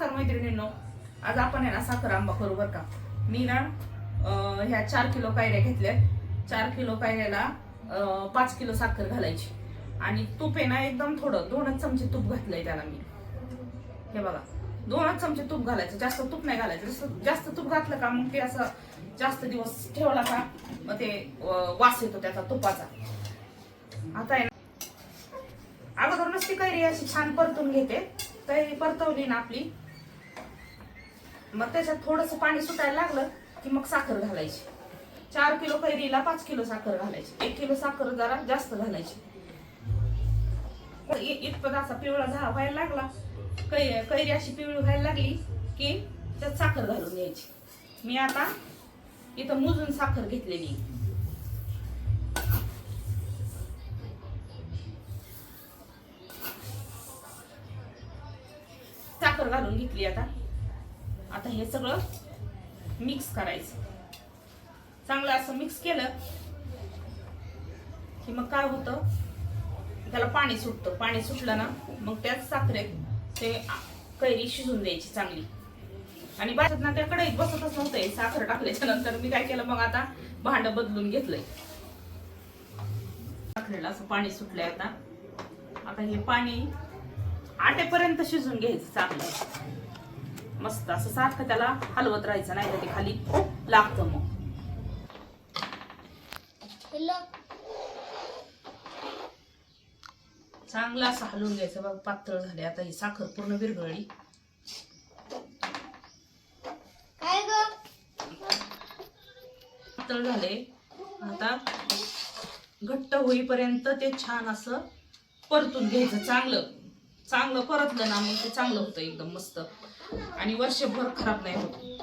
नमस्कार मैत्रिणींनो. आज आपण आहे ना साखर आंबा करू बरं का. मी ना ह्या चार किलो कायऱ्या घेतल्या चार किलो कायऱ्याला पाच किलो साखर घालायची. आणि तूप आहे ना एकदम थोडं दोनच चमचे तूप घातलंय त्याला मी. हे बघा दोनच चमचे तूप घालायचं. जास्त तूप नाही घालायचं. जसं जास्त तूप घातलं का मग ते असं जास्त दिवस ठेवला का मग ते वास येतो त्याचा तुपाचा. आता आहे ना अगोदर नसती कैरी अशी छान परतून घेते. कैरी परतवली ना आपली. मग त्याच्यात थोडस पाणी सुटायला लागलं की मग साखर घालायची. चार किलो कैरीला पाच किलो साखर घालायची. एक किलो साखर जरा जास्त घालायची. इ- इतपत असा पिवळा झा व्हायला लागला. कै कैरी अशी पिवळी व्हायला लागली की त्यात साखर घालून घ्यायची मी आता इथं मोजून साखर घेतलेली साखर घालून घेतली आता. आता हे सगळं मिक्स करायचं. चांगलं असं मिक्स केलं की मग काय होतं? त्याला पाणी सुटतं. पाणी सुटलं ना मग त्याच साखरेत ते कैरी शिजून द्यायची चांगली. आणि बाजूत ना त्या कढईत बसतच नव्हतं. साखर टाकल्याच्या नंतर मी काय केलं मग आता भांड बदलून घेतलंय. साखरेला असं पाणी सुटलंय आता. आता हे पाणी आटेपर्यंत शिजून घ्यायचं चांगलं. मस्त असं सारखं त्याला हलवत राहायचं नाही तर ते खाली लागतं मग. चांगलं असं हलवून घ्यायचं बघ पातळ झाले आता ही साखर पूर्ण विरघळली. काय ग? पातळ झाले आता घट्ट होईपर्यंत ते छान असं परतून घ्यायचं चांगलं. चांगलं परतलं ना मग ते चांगलं होतं एकदम मस्त. आणि वर्षभर खराब नाही होत.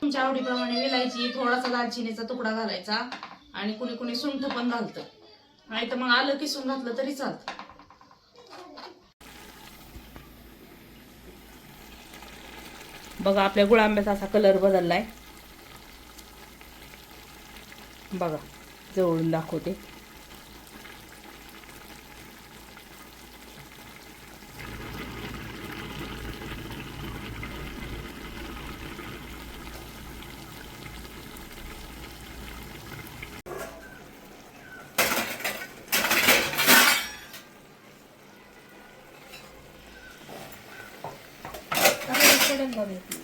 तुमच्या आवडीप्रमाणे विलायची थोडासा दालचिनीचा तुकडा घालायचा आणि कुणी कुणी सुंठ पण घालतं. नाही तर मग आलं किसून घातलं तरी चालतं. बघा आपल्या गुळांब्याचा असा कलर बदललाय. बघा जवळून दाखवते. 설렌다는 느낌.